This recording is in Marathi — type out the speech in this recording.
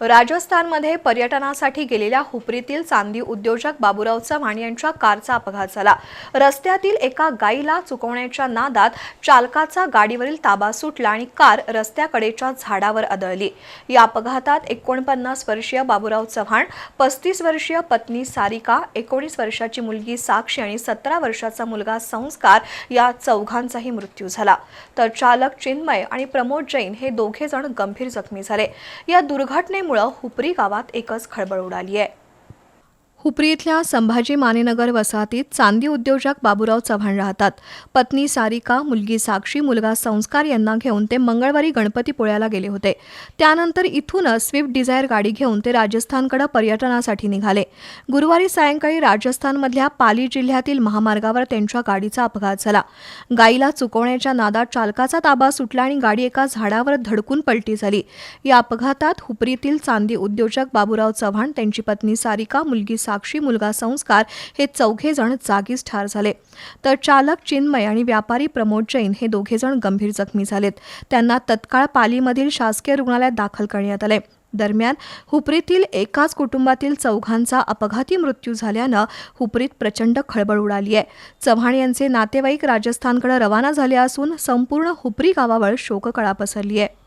राजस्थानमध्ये पर्यटनासाठी गेलेल्या हुपरीतील चांदी उद्योजक बाबूराव चव्हाण यांच्या कारचा अपघात झाला. रस्त्यातील एका गाईला चुकवण्याच्या नादात चालकाचा गाडीवरील ताबा सुटला आणि कार रस्त्याकडेच्या झाडावर आदळली. या अपघातात एकोणपन्नास वर्षीय बाबूराव चव्हाण पस्तीस वर्षीय पत्नी सारिका एकोणीस वर्षाची मुलगी साक्षी आणि सतरा वर्षाचा मुलगा संस्कार या चौघांचाही मृत्यू झाला. तर चालक चिन्मय आणि प्रमोद जैन हे दोघे जण गंभीर जखमी झाले. या दुर्घटनेमुळे हुपरी गावात एकच खळबळ उडाली आहे. हुपरी इथल्या संभाजी मानेनगर वसाहतीत चांदी उद्योजक बाबूराव चव्हाण राहतात. पत्नी सारिका मुलगी साक्षी मुलगा संस्कार यांना घेऊन ते मंगळवारी गणपतीपुळ्याला गेले होते. त्यानंतर इथूनच स्विफ्ट डिझायर गाडी घेऊन ते राजस्थानकडे पर्यटनासाठी निघाले. गुरुवारी सायंकाळी राजस्थानमधल्या पाली जिल्ह्यातील महामार्गावर त्यांच्या गाडीचा अपघात झाला. गाईला चुकवण्याच्या नादात चालकाचा ताबा सुटला आणि गाडी एका झाडावर धडकून पलटी झाली. या अपघातात हुपरीतील चांदी उद्योजक बाबूराव चव्हाण त्यांची पत्नी सारिका मुलगी साक्षी मुलगा संस्कार हे चौघे जण जागीच ठार झाले. तर चालक चिन्मय आणि व्यापारी प्रमोद जैन हे दोघेजण गंभीर जखमी झालेत. त्यांना तत्काळ पालीमधील शासकीय रुग्णालयात दाखल करण्यात आले. दरम्यान हुपरीतील एकाच कुटुंबातील चौघांचा अपघाती मृत्यू झाल्यानं हुपरीत प्रचंड खळबळ उडाली आहे. चव्हाण यांचे नातेवाईक राजस्थानकडे रवाना झाले असून संपूर्ण हुपरी गावावर शोककळा पसरली आहे.